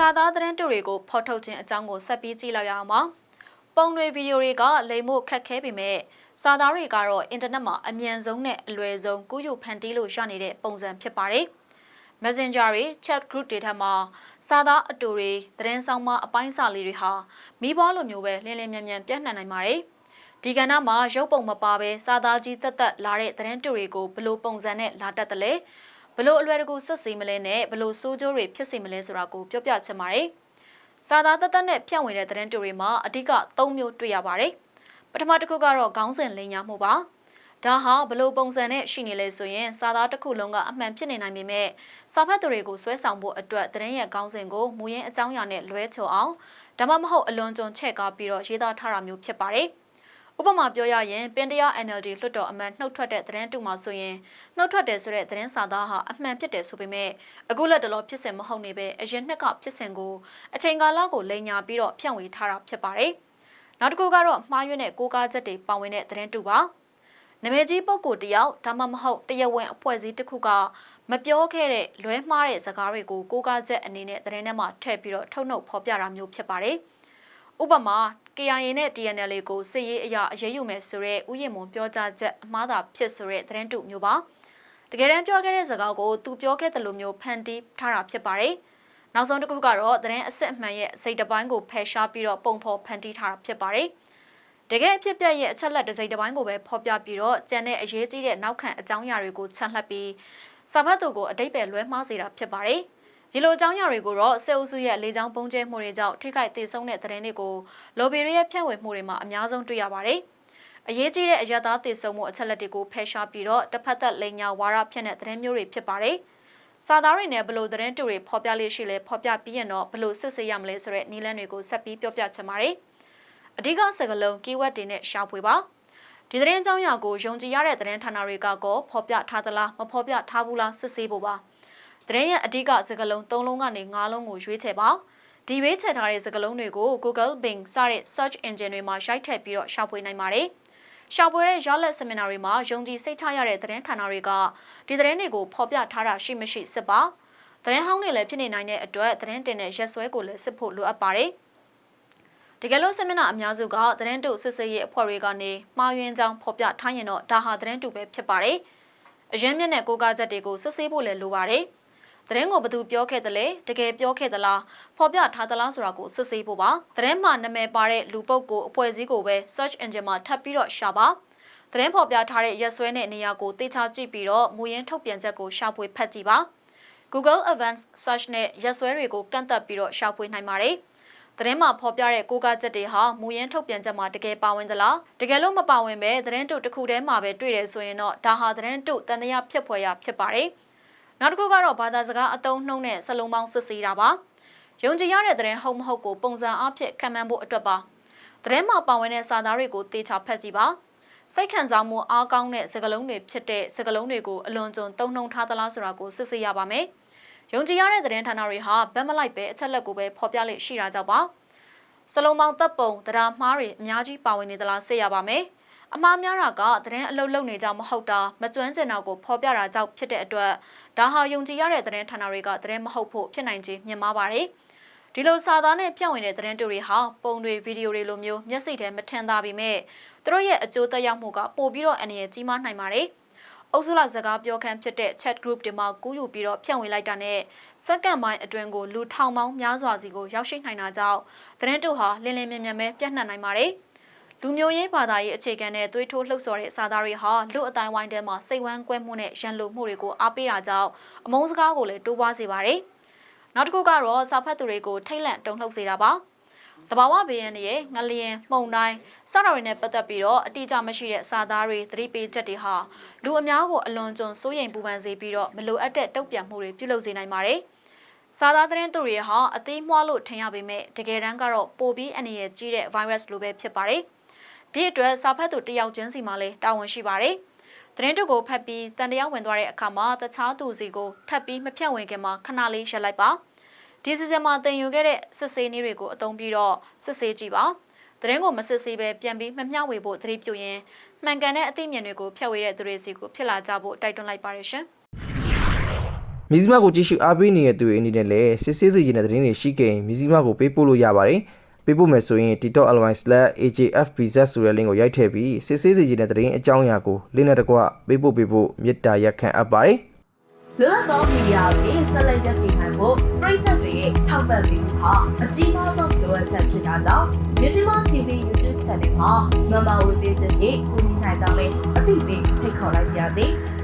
စာသားသတင်းတူတွေကိုဖော်ထုတ်ခြင်းအကြောင်းကိုဆက်ပြီးကြည့်လိုက်ရအောင်ပါ။ပုံတွေဗီဒီယိုတွေကလိမ်မို့ခက်ခဲပေမဲ့စာသားတွေကတော့အင်တာနက်မှာအမြန်ဆုံးနဲ့အလွယ်ဆုံးကူးယူဖန်တီးလို့ရနေတဲ့ပုံစံဖြစ်ပါတယ်။ Messenger တွေ chat group တွေထက်မှာစာသားအတူတွေသတင်းဆောင်မအပိုင်းစာလေးတွေဟာမိဘလိုမျိုးပဲလင်းလင်းမြန်မြန်ပြန့်နှံ့နိုင်ပါတယ်။ဒီကဏ္ဍမှာရုပ်ပုံမပါဘဲစာသားကြီးတက်တက်လာတဲ့သတင်းတူတွေကိုဘလို့ပုံစံနဲ့လာတတ်တယ်လဲ။ ဘလို့အလွယ်တကူစစ်ဆေးမလဲနဲ့ဘလို့စိုးကျိုးတွေဖြစ်စေမလဲဆိုတာကိုပြောပြချင်ပါတယ်။စာသားတသက်နဲ့ဖြန့်ဝေတဲ့သတင်းတူတွေမှာအဓိက၃မျိုးတွေ့ရပါတယ်။ပထမတစ်ခုကတော့ခေါင်းစဉ်လိမ်ညာမှုပါ။ဒါဟာဘလို့ပုံစံနဲ့ရှိနေလဲဆိုရင်စာသားတစ်ခုလုံးကအမှန်ဖြစ်နေနိုင်ပေမဲ့စာဖတ်သူတွေကိုဆွဲဆောင်ဖို့အတွက်သတင်းရဲ့ခေါင်းစဉ်ကိုမူရင်းအကြောင်းအရာနဲ့လွဲချော်အောင်ဒါမှမဟုတ်အလွန်ကျွံချဲ့ကားပြီးတော့ရေးသားထားတာမျိုးဖြစ်ပါတယ်။ ဥပမာပြောရရင်ပင်တရား NLD လွှတ်တော်အမတ်နှုတ်ထွက်တဲ့သတင်းတူမှာဆိုရင်နှုတ်ထွက်တယ်ဆိုတဲ့သတင်းစာသားဟာအမှန်ဖြစ်တယ်ဆိုပေမဲ့အခုလက်တလောဖြစ်စဉ်မဟုတ်နေပဲအရင်နှစ်ကဖြစ်စဉ်ကိုအချိန်ကာလကိုလိန်ညာပြီးတော့ဖြန့်ဝေထားတာဖြစ်ပါတယ်။နောက်တစ်ခုကတော့မှားယွင်းတဲ့ကိုးကားချက်တွေပါဝင်တဲ့သတင်းတူပါ။နမဲကြီးပုဂ္ဂိုလ်တယောက်ဒါမှမဟုတ်တရားဝင်အဖွဲ့အစည်းတစ်ခုကမပြောခဲ့တဲ့လွဲမှားတဲ့စကားတွေကိုကိုးကားချက်အနေနဲ့သတင်းထဲမှာထည့်ပြီးတော့ထုတ်နှုတ်ဖော်ပြတာမျိုးဖြစ်ပါတယ်။ဥပမာ KIA နဲ့ TNL ကိုစစ်ရေးအရာအရေးယူမယ်ဆိုတဲ့ဥယျာဉ်မွန်ပြောကြားချက်အမှားသာဖြစ်ဆိုတဲ့သတင်းတုမျိုးပါတကယ်တမ်းပြောခဲ့တဲ့စကားကိုသူပြောခဲ့တယ်လို့မျိုးဖန်တီးထားတာဖြစ်ပါတယ်နောက်ဆုံးတစ်ခုကတော့သတင်းအစစ်အမှန်ရဲ့စိတ်တပိုင်းကိုဖယ်ရှားပြီးတော့ပုံဖော်ဖန်တီးထားတာဖြစ်ပါတယ်တကယ်အဖြစ်ပြက်ရဲ့အချက်လက်တစ်စိတ်တစ်ပိုင်းကိုပဲဖော်ပြပြီးတော့ကြံတဲ့အရေးကြီးတဲ့နောက်ခံအကြောင်းအရာတွေကိုချက်လှပ်ပြီးစာဖတ်သူကိုအတိတ်ပဲလွဲမှားစေတာဖြစ်ပါတယ်။ ဒီလိုအကြောင်းအရာတွေကိုတော့စစ်အုပ်စုရဲ့လေကြောင်းပုံကျဲမှုတွေကြောင့်ထိခိုက်ဒေဆုံးတဲ့သတင်းတွေကိုလော်ဘီရီရဲ့ဖြန့်ဝေမှုတွေမှာအများဆုံးတွေ့ရပါတယ်။အရေးကြီးတဲ့အရသာဒေဆုံးမှုအချက်လက်တွေကိုဖယ်ရှားပြီးတော့တစ်ဖက်သက်လိန်ညာဝါဒဖြစ်တဲ့သတင်းမျိုးတွေဖြစ်ပါတယ်။စာသားတွေနဲ့ဘလို့သတင်းတူတွေဖော်ပြလေးရှိလဲဖော်ပြပြီးရင်တော့ဘလို့စစ်ဆေးရမလဲဆိုတဲ့နည်းလမ်းတွေကိုဆက်ပြီးပြောပြချင်ပါတယ်။အဓိကစကားလုံး keyword တွေနဲ့ရှာဖွေပါ။ဒီသတင်းအကြောင်းအရာကိုယုံကြည်ရတဲ့သတင်းဌာနတွေကကောဖော်ပြထားသလားမဖော်ပြထားဘူးလားစစ်ဆေးဖို့ပါ။ သတင်းရဲ့အဓိကစကားလုံး၃လုံးကနေ၅လုံးကိုရွေးချယ်ပါဒီရွေးချယ်ထားတဲ့စကားလုံးတွေကို Google Bing စတဲ့ search engine တွေမှာရိုက်ထည့်ပြီးတော့ရှာဖွေနိုင်ပါတယ်ရှာဖွေတဲ့ရလက် seminar တွေမှာယုံကြည်စိတ်ချရတဲ့သတင်းဌာနတွေကဒီသတင်းတွေကိုဖော်ပြထားတာရှိမရှိစစ်ပါသတင်းဟောင်းတွေလည်းဖြစ်နေနိုင်တဲ့အတွက်သတင်းတင်တဲ့ရက်စွဲကိုလည်းစစ်ဖို့လိုအပ်ပါတယ်တကယ်လို့ဆင်မနာအများစုကသတင်းတုစစ်ဆေးရေးအဖွဲ့တွေကနေမှားယွင်းကြောင်းဖော်ပြထားရင်တော့ဒါဟာသတင်းတုပဲဖြစ်ပါတယ်။အရင်မြင့်တဲ့ကိုးကားချက်တွေကိုစစ်ဆေးဖို့လည်းလိုပါတယ်။ သတင်းကိုဘသူပြောခဲ့တယ်လဲတကယ်ပြောခဲ့သလားဖော်ပြထားသလားဆိုတာကိုစစ်ဆေးဖို့ပါသတင်းမှာနာမည်ပါတဲ့လူပုဂ္ဂိုလ်အဖွဲ့အစည်းကိုပဲ search engine မှာထပ်ပြီးတော့ရှာပါသတင်းဖော်ပြထားတဲ့ရက်စွဲတဲ့နေရာကိုတေချာကြည့်ပြီးတော့မူရင်းထုတ်ပြန်ချက်ကိုရှာဖွေဖတ်ကြည့်ပါ Google Advanced Search နဲ့ရက်စွဲတွေကိုကန့်သက်ပြီးတော့ရှာဖွေနိုင်ပါတယ်သတင်းမှာဖော်ပြတဲ့ကိုးကားချက်တွေဟာမူရင်းထုတ်ပြန်ချက်မှာတကယ်ပါဝင်သလားတကယ်လို့မပါဝင်ပဲသတင်းတုတစ်ခုတည်းမှာပဲတွေ့တယ်ဆိုရင်တော့ဒါဟာသတင်းတုတန်တရားဖြစ်ဖွယ်ရဖြစ်ပါတယ်။ နောက်တစ်ခုကတော့ဘာသာစကားအသုံးနှုန်းနဲ့စလုံးပေါင်းစစ်ဆေးတာပါယုံကြည်ရတဲ့သတင်းဟုတ်မဟုတ်ကိုပုံစံအဖြစ်ခံမှန်းဖို့အတွက်ပါသတင်းမှာပါဝင်တဲ့စာသားတွေကိုတေချာဖတ်ကြည့်ပါစိတ်ခံစားမှုအားကောင်းတဲ့စကားလုံးတွေဖြစ်တဲ့စကားလုံးတွေကိုအလွန်ကျွံသုံးနှုန်းထားသလားဆိုတာကိုစစ်ဆေးရပါမယ်ယုံကြည်ရတဲ့သတင်းဌာနတွေဟာဗတ်မလိုက်ပဲအချက်လက်ကိုပဲဖော်ပြလိမ့်ရှိတာကြောင့်ပါစလုံးပေါင်းတပ်ပုံတရားမှားတွေအများကြီးပါဝင်နေသလားစစ်ရပါမယ် အမှားများတာကသတင်းအလုပ်လုပ်နေကြမဟုတ်တာမကျွမ်းကျင်တာကိုဖော်ပြတာကြောင့်ဖြစ်တဲ့အတွက်ဒါဟာယုံကြည်ရတဲ့သတင်းဌာနတွေကသတင်းမဟုတ်ဖို့ဖြစ်နိုင်ခြင်းမြင်မာပါတယ်ဒီလိုစာသားနဲ့ပြန့်ဝင်တဲ့သတင်းတွေဟာပုံတွေဗီဒီယိုတွေလိုမျိုးမျက်စိထဲမထင်သာပေမဲ့သူတို့ရဲ့အကျိုးသက်ရောက်မှုကပိုပြီးတော့အနေနဲ့ကြီးမားနိုင်ပါတယ်။အုပ်စုလိုက်စကားပြောခန်းဖြစ်တဲ့ chat group တွေမှာကူးယူပြီးတော့ဖြန့်ဝေလိုက်တာနဲ့စက္ကန့်ပိုင်းအတွင်းကိုလူထောင်ပေါင်းများစွာစီကိုရောက်ရှိနိုင်တာကြောင့်သတင်းတို့ဟာလင်းလင်းမြင်မြင်ပဲပြန့်နှံ့နိုင်ပါတယ်။ လူမျိုးရေးဘာသာရေးအခြေခံတဲ့သွေးထိုးလှုပ်ဆော်တဲ့စာသားတွေဟာလူအတိုင်းဝိုင်းထဲမှာစိတ်ဝမ်းကွဲမှုနဲ့ရန်လိုမှုတွေကိုအားပေးတာကြောင့်အမုန်းစကားကိုလည်းတိုးပွားစေပါတယ်။နောက်တစ်ခုကတော့စာဖတ်သူတွေကိုထိတ်လန့်တုန်လှုပ်စေတာပါ။တဘာဝဘေးရန်ရဲ့ငလျင်မှုန်တိုင်းစတာတွေနဲ့ပတ်သက်ပြီးတော့အတိအကျမရှိတဲ့စာသားတွေသတိပေးချက်တွေဟာလူအများကိုအလွန်ကျွံစိုးရိမ်ပူပန်စေပြီးတော့မလိုအပ်တဲ့တုံ့ပြန်မှုတွေပြုလုပ်စေနိုင်ပါတယ်။စာသားသတင်းသူတွေဟာအသေးမွှားလို့ထင်ရပေမဲ့တကယ်တမ်းကတော့ပိုပြီးအနေရကြီးတဲ့ virus လိုပဲဖြစ်ပါတယ်။ ဒီအတွက်စာဖတ်သူတယောက်ချင်းစီမှာလည်းတာဝန်ရှိပါတယ်။သတင်းတုကိုဖတ်ပြီးတန်တရားဝင်သွားတဲ့အခါမှာတခြားသူစီကိုထပ်ပြီးမဖြတ်ဝင်ခင်မှာခဏလေးရပ်လိုက်ပါ။ဒီစီစဉ်မှာတင်ယူခဲ့တဲ့စစ်ဆေးနည်းတွေကိုအသုံးပြီးတော့စစ်ဆေးကြည့်ပါ။သတင်းကိုမစစ်ဆေးပဲပြန်ပြီးမမျှဝေဖို့သတိပြုရင်မှန်ကန်တဲ့အသိဉာဏ်တွေကိုဖြတ်ဝေတဲ့သူတွေစီကိုဖြစ်လာကြဖို့တိုက်တွန်းလိုက်ပါရရှင်။မြစည်းမကိုကြည့်ရှုအားပေးနေတဲ့သူတွေအနေနဲ့လည်းစစ်ဆေးစီခြင်းတဲ့သတင်းတွေရှိခဲ့ရင်မြစည်းမကိုပေးပို့လို့ရပါတယ် ပေးပို့မယ်ဆိုရင် TikTok_AJFBZ ဆိုတဲ့ link ကိုရိုက်ထည့်ပြီးစစ်ဆေးစီခြင်းတဲ့သတင်းအကြောင်းအရာကိုလင်းနဲ့တကွပေးပို့ပေးဖို့မေတ္တာရက်ခံအပ်ပါတယ်လွတ်လပ်သောမီဒီယာတွေဆက်လက်ရပ်တည်နိုင်ဖို့ပြည်သက်တွေရဲ့ထောက်ပံ့ပေးမှုဟာအကြီးမားဆုံးလိုအပ်ချက်ဖြစ်တာကြောင့်မြစီမ TV YouTube Channel မှာမမဝေပေးခြင်းဖြင့်ကူညီနိုင်ကြောင်းလည်းအသိပေးဖိတ်ခေါ်လိုက်ပါရစေ။